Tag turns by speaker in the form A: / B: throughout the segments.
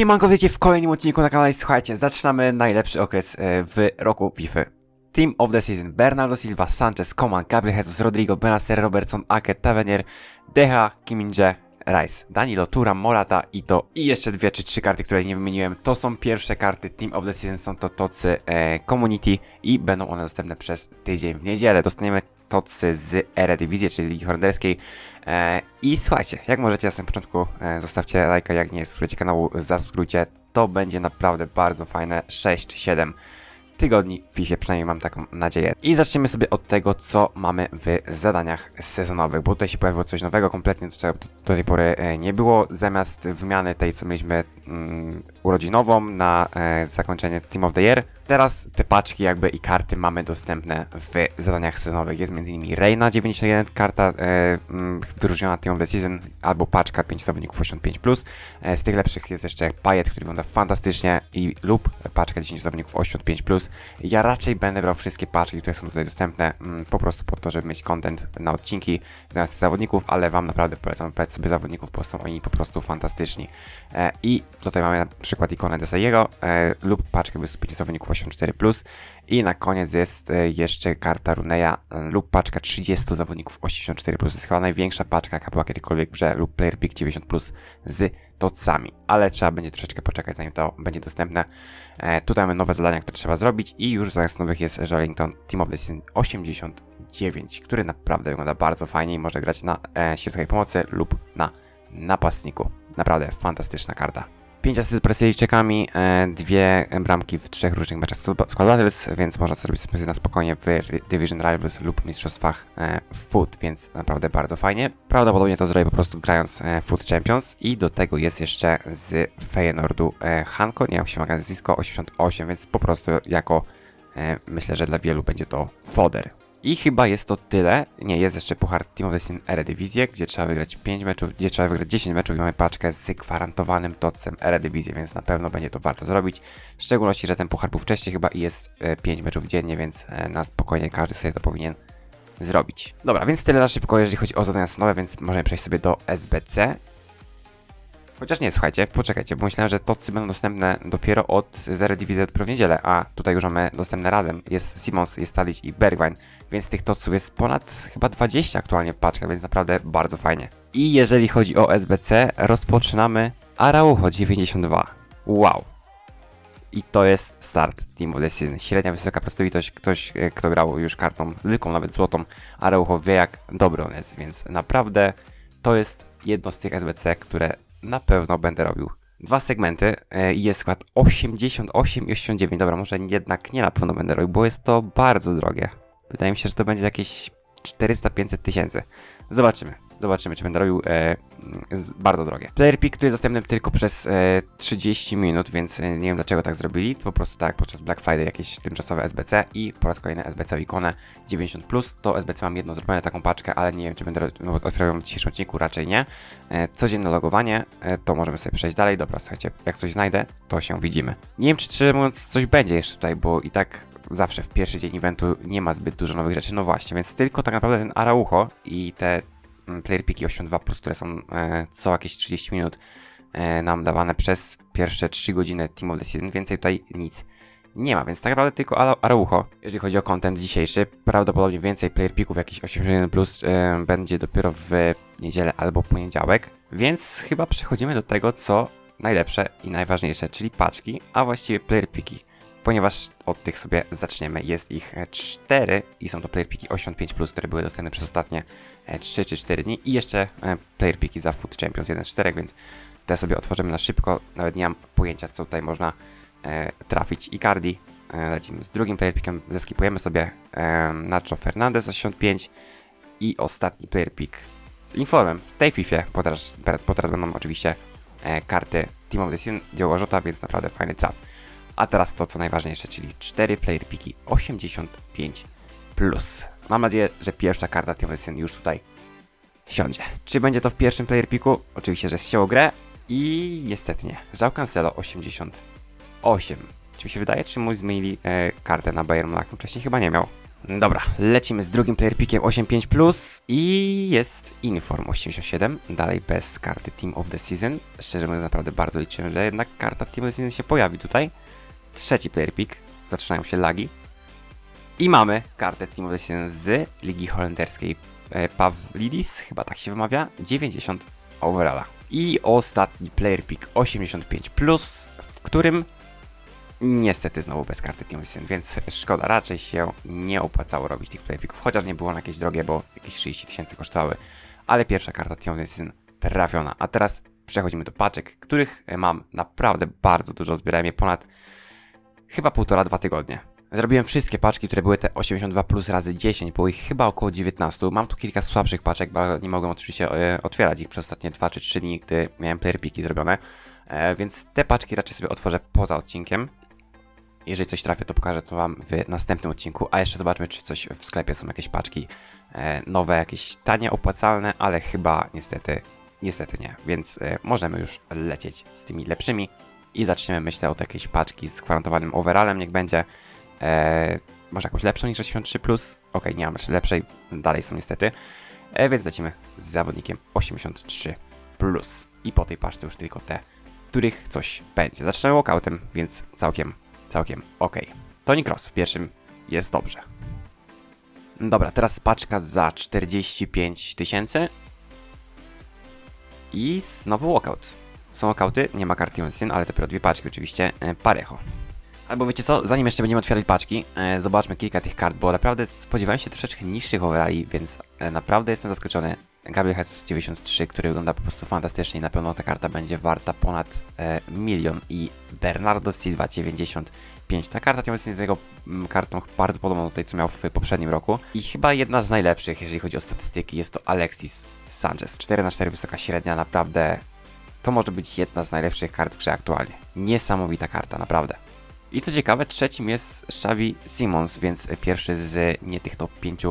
A: Siemanko, wiecie w kolejnym odcinku na kanale. Słuchajcie, zaczynamy najlepszy okres e, w roku FIFA. Team of the Season Bernardo Silva, Sanchez, Coman, Gabriel Jesus, Rodrigo, Benacer, Robertson, Ake, Tavernier, Deha, Kiminje, Rice, Danilo, Turam, Morata, Ito i jeszcze dwie czy trzy karty, które nie wymieniłem. To są pierwsze karty Team of the Season, są to tocy e, Community i będą one dostępne przez tydzień w niedzielę. Dostaniemy tocy z Eredivisie, czyli Ligi Holenderskiej. E, I słuchajcie, jak możecie na samym początku, e, zostawcie lajka, jak nie subskrybujcie kanału, zasubskrybujcie. To będzie naprawdę bardzo fajne 6 czy 7 tygodni w FIFA, przynajmniej mam taką nadzieję. I zaczniemy sobie od tego, co mamy w zadaniach sezonowych, bo tutaj się pojawiło coś nowego, kompletnie czego do, do tej pory e, nie było. Zamiast wymiany tej, co mieliśmy mm, urodzinową na e, zakończenie Team of the Year, teraz te paczki jakby i karty mamy dostępne w zadaniach sezonowych. Jest m.in. Reina 91, karta e, wyróżniona of the Season, albo paczka 5 zawodników 85+. E, z tych lepszych jest jeszcze Payet, który wygląda fantastycznie i lub paczka 10 zawodników 85+. Ja raczej będę brał wszystkie paczki, które są tutaj dostępne, mm, po prostu po to, żeby mieć content na odcinki zamiast zawodników, ale Wam naprawdę polecam brać sobie zawodników, bo są oni po prostu fantastyczni. E, I tutaj mamy na przykład ikonę Desaiego e, lub paczkę 25 zawodników 84+. I na koniec jest e, jeszcze karta Runeya e, lub paczka 30 zawodników 84+. To jest chyba największa paczka, jaka była kiedykolwiek w grze, lub Player Pick 90+, z tocami. Ale trzeba będzie troszeczkę poczekać, zanim to będzie dostępne. E, tutaj mamy nowe zadania, które trzeba zrobić i już zamiast nowych jest Joelinton Team of the Season 89, który naprawdę wygląda bardzo fajnie i może grać na e, środkowej pomocy lub na napastniku. Naprawdę fantastyczna karta. 5 asyst Brazylijczykami, e, dwie bramki w trzech różnych meczach Squad Battles, więc można sobie zrobić na spokojnie w Division Rivals lub mistrzostwach e, Foot, więc naprawdę bardzo fajnie. Prawdopodobnie to zrobię po prostu grając e, Foot Champions i do tego jest jeszcze z Feyenoordu Hanko, nie jak się nazwisko, 88, więc po prostu jako myślę, że dla wielu będzie to foder. I chyba jest to tyle. Nie, jest jeszcze Puchar Team of the Eredivisie, gdzie trzeba wygrać 5 meczów, gdzie trzeba wygrać 10 meczów i mamy paczkę z gwarantowanym tocem Eredivisie, więc na pewno będzie to warto zrobić. W szczególności, że ten puchar był wcześniej chyba i jest e, 5 meczów dziennie, więc e, na spokojnie każdy sobie to powinien zrobić. Dobra, więc tyle na szybko, jeżeli chodzi o zadania nowe, więc możemy przejść sobie do SBC. Chociaż nie, słuchajcie, poczekajcie, bo myślałem, że tocy będą dostępne dopiero od z Eredivisie dopiero w niedzielę, a tutaj już mamy dostępne razem. Jest Simons, jest Tadic i Bergwijn, więc tych toców jest ponad chyba 20 aktualnie w paczkach, więc naprawdę bardzo fajnie. I jeżeli chodzi o SBC, rozpoczynamy Araujo 92. Wow. I to jest start Team of the Season. Średnia wysoka pracowitość, ktoś e, kto grał już kartą zwykłą, nawet złotą, Araujo wie jak dobry on jest, więc naprawdę to jest jedno z tych SBC, które na pewno będę robił. Dwa segmenty e, i jest skład 88 i 89. Dobra, może jednak nie na pewno będę robił, bo jest to bardzo drogie. Wydaje mi się, że to będzie jakieś 400-500 tysięcy. Zobaczymy. Zobaczymy, czy będę robił e, bardzo drogie. Player Pick tu jest dostępny tylko przez e, 30 minut, więc e, nie wiem dlaczego tak zrobili. Po prostu tak, podczas Black Friday jakieś tymczasowe SBC i po raz kolejny SBC ikonę 90+. To SBC mam jedno zrobione taką paczkę, ale nie wiem, czy będę no, otwierał w dzisiejszym odcinku, raczej nie. E, codzienne logowanie, e, to możemy sobie przejść dalej. Dobra, słuchajcie, jak coś znajdę, to się widzimy. Nie wiem, czy szczerze mówiąc coś będzie jeszcze tutaj, bo i tak zawsze w pierwszy dzień eventu nie ma zbyt dużo nowych rzeczy. No właśnie, więc tylko tak naprawdę ten Araujo i te player piki 82+, które są e, co jakieś 30 minut e, nam dawane przez pierwsze 3 godziny Team of the Season. Więcej tutaj nic nie ma, więc tak naprawdę tylko Ara- Araujo, jeżeli chodzi o content dzisiejszy. Prawdopodobnie więcej player pików, jakieś 81 plus, e, będzie dopiero w niedzielę albo poniedziałek. Więc chyba przechodzimy do tego, co najlepsze i najważniejsze, czyli paczki, a właściwie player piki ponieważ od tych sobie zaczniemy. Jest ich 4 i są to player piki 85+, które były dostępne przez ostatnie 3 czy 4 dni i jeszcze e, player piki za Foot Champions 1 z 4, więc te sobie otworzymy na szybko. Nawet nie mam pojęcia, co tutaj można e, trafić. Icardi, e, lecimy z drugim player pickiem, zeskipujemy sobie e, Nacho Fernandez 85 i ostatni player pick z informem w tej FIFA, bo teraz, bo teraz będą oczywiście e, karty Team of the Diogo Jota, więc naprawdę fajny traf. A teraz to, co najważniejsze, czyli 4 player piki 85. Plus. Mam nadzieję, że pierwsza karta Season już tutaj siądzie. Czy będzie to w pierwszym player piku? Oczywiście, że ścięło grę. I niestety nie. Żał Cancelo 88. Czy mi się wydaje, czy mu zmienili e, kartę na Bayern Monachium? Wcześniej chyba nie miał. Dobra, lecimy z drugim player pickiem 85+, i jest Inform 87, dalej bez karty Team of the Season. Szczerze mówiąc, naprawdę bardzo liczyłem, że jednak karta Team of the Season się pojawi tutaj. Trzeci player pick, zaczynają się lagi. I mamy kartę Team of z Ligi Holenderskiej. E, Pawlidis, chyba tak się wymawia, 90 overalla. I ostatni player pick 85+, w którym Niestety znowu bez karty Team of więc szkoda, raczej się nie opłacało robić tych playpicków, chociaż nie było one jakieś drogie, bo jakieś 30 tysięcy kosztowały, ale pierwsza karta Team of trafiona. A teraz przechodzimy do paczek, których mam naprawdę bardzo dużo, zbierałem je ponad chyba półtora, dwa tygodnie. Zrobiłem wszystkie paczki, które były te 82 plus razy 10, było ich chyba około 19. Mam tu kilka słabszych paczek, bo nie mogłem oczywiście e, otwierać ich przez ostatnie 2 czy 3 dni, gdy miałem player piki zrobione. E, więc te paczki raczej sobie otworzę poza odcinkiem. Jeżeli coś trafię, to pokażę to Wam w następnym odcinku. A jeszcze zobaczmy, czy coś w sklepie są jakieś paczki e, nowe, jakieś tanie, opłacalne, ale chyba niestety, niestety nie. Więc możemy już lecieć z tymi lepszymi i zaczniemy, myślę, od jakiejś paczki z gwarantowanym overallem, niech będzie. E, może jakąś lepszą niż 83+. Ok, nie mam lepszej, dalej są niestety. E, więc lecimy z zawodnikiem 83+. I po tej paczce już tylko te, których coś będzie. Zaczynamy walkoutem, więc całkiem całkiem ok. Tony Cross w pierwszym jest dobrze. Dobra, teraz paczka za 45 tysięcy. I znowu walkout. Są walkouty, nie ma karty Johnson, ale dopiero dwie paczki oczywiście. E, Parejo. Albo wiecie co, zanim jeszcze będziemy otwierać paczki, e, zobaczmy kilka tych kart, bo naprawdę spodziewałem się troszeczkę niższych overalli, więc e, naprawdę jestem zaskoczony. Gabriel Jesus 93, który wygląda po prostu fantastycznie i na pewno ta karta będzie warta ponad e, milion i Bernardo Silva 95. Ta karta tym jest jego mm, kartą bardzo podobną do tej, co miał w poprzednim roku i chyba jedna z najlepszych, jeżeli chodzi o statystyki, jest to Alexis Sanchez. 4 na 4 wysoka średnia, naprawdę to może być jedna z najlepszych kart w grze aktualnie. Niesamowita karta, naprawdę. I co ciekawe, trzecim jest Xavi Simons, więc pierwszy z nie tych top 5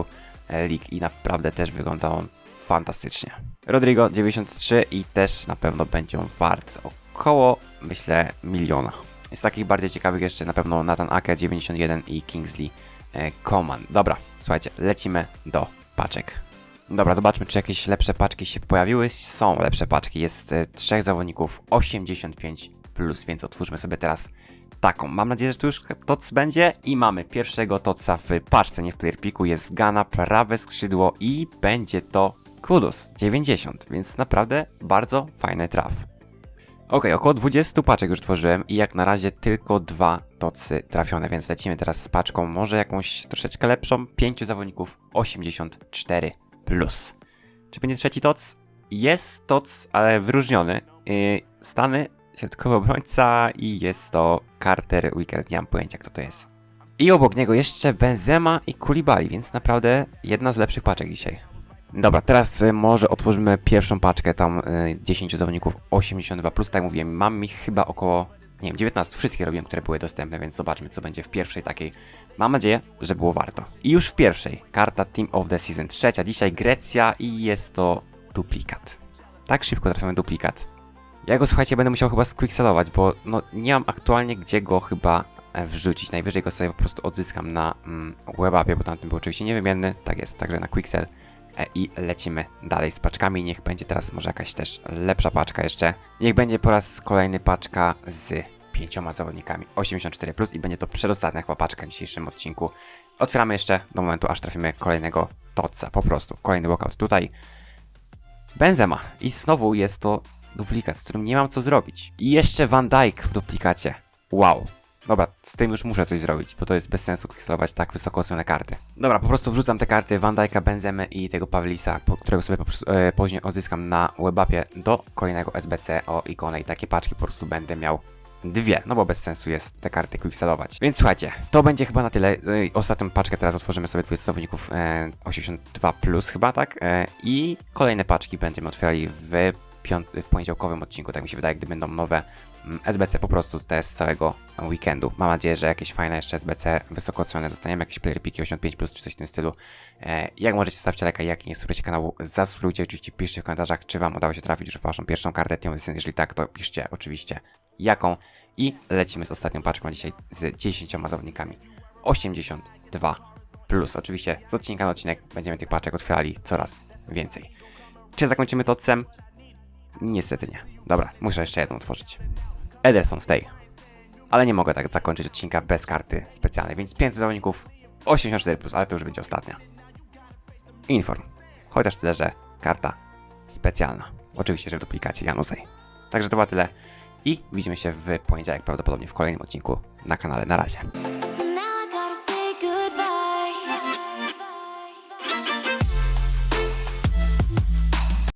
A: e, lig i naprawdę też wygląda on fantastycznie. Rodrigo 93 i też na pewno będzie on wart około, myślę, miliona. Z takich bardziej ciekawych jeszcze na pewno Nathan Ake 91 i Kingsley e, Coman. Dobra, słuchajcie, lecimy do paczek. Dobra, zobaczmy, czy jakieś lepsze paczki się pojawiły. Są lepsze paczki, jest e, trzech zawodników 85 plus, więc otwórzmy sobie teraz taką. Mam nadzieję, że tu już TOC będzie i mamy pierwszego TOCa w paczce, nie w player piku. Jest Gana, prawe skrzydło i będzie to Kudus 90, więc naprawdę bardzo fajny traf. Ok, około 20 paczek już tworzyłem i jak na razie tylko dwa tocy trafione, więc lecimy teraz z paczką, może jakąś troszeczkę lepszą. 5 zawodników 84+. Plus. Czy będzie trzeci toc? Jest toc, ale wyróżniony. Yy, Stany, środkowy obrońca i jest to Carter Wickers, nie mam pojęcia kto to jest. I obok niego jeszcze Benzema i Kulibali, więc naprawdę jedna z lepszych paczek dzisiaj. Dobra, teraz y, może otworzymy pierwszą paczkę, tam y, 10 zawodników 82+, plus, tak mówiłem, mam ich chyba około, nie wiem, 19, wszystkie robiłem, które były dostępne, więc zobaczmy co będzie w pierwszej takiej. Mam nadzieję, że było warto. I już w pierwszej, karta Team of the Season, trzecia, dzisiaj Grecja i jest to duplikat. Tak szybko trafiamy duplikat. Ja go, słuchajcie, będę musiał chyba squickselować, bo no nie mam aktualnie gdzie go chyba e, wrzucić. Najwyżej go sobie po prostu odzyskam na mm, webapie, bo tamten był oczywiście niewymienny, tak jest, także na quicksell. E, i lecimy dalej z paczkami. Niech będzie teraz może jakaś też lepsza paczka jeszcze. Niech będzie po raz kolejny paczka z pięcioma zawodnikami 84 plus i będzie to przedostatnia chyba paczka w dzisiejszym odcinku. Otwieramy jeszcze do momentu, aż trafimy kolejnego toca. Po prostu kolejny walkout tutaj. Benzema. I znowu jest to duplikat, z którym nie mam co zrobić. I jeszcze Van Dijk w duplikacie. Wow. Dobra, z tym już muszę coś zrobić, bo to jest bez sensu quickselować tak wysoko osłone karty. Dobra, po prostu wrzucam te karty Van Dijk'a, Benzemy i tego Pawlisa, którego sobie po e, później odzyskam na webapie do kolejnego SBC o ikonę i takie paczki po prostu będę miał dwie, no bo bez sensu jest te karty quickselować. Więc słuchajcie, to będzie chyba na tyle. E, ostatnią paczkę teraz otworzymy sobie 20 zawodników e, 82 plus chyba, tak? E, I kolejne paczki będziemy otwierali w, w poniedziałkowym odcinku, tak mi się wydaje, gdy będą nowe Mm, SBC po prostu z całego weekendu. Mam nadzieję, że jakieś fajne jeszcze SBC wysoko ocenione dostaniemy, jakieś player piki 85 plus czy coś w tym stylu. E, jak możecie stawcie lajka, jak nie subskrybujcie kanału, zasubskrybujcie, oczywiście piszcie w komentarzach, czy wam udało się trafić już w waszą pierwszą kartę Team Jeżeli tak, to piszcie oczywiście jaką. I lecimy z ostatnią paczką dzisiaj z 10 zawodnikami. 82 Oczywiście z odcinka na odcinek będziemy tych paczek otwierali coraz więcej. Czy zakończymy to cem? Niestety nie. Dobra, muszę jeszcze jedną otworzyć. Ederson w tej. Ale nie mogę tak zakończyć odcinka bez karty specjalnej, więc 500 zawodników 84+, plus, ale to już będzie ostatnia. Inform. Chociaż tyle, że karta specjalna. Oczywiście, że w duplikacie Janusej. Także to było tyle i widzimy się w poniedziałek prawdopodobnie w kolejnym odcinku na kanale. Na razie.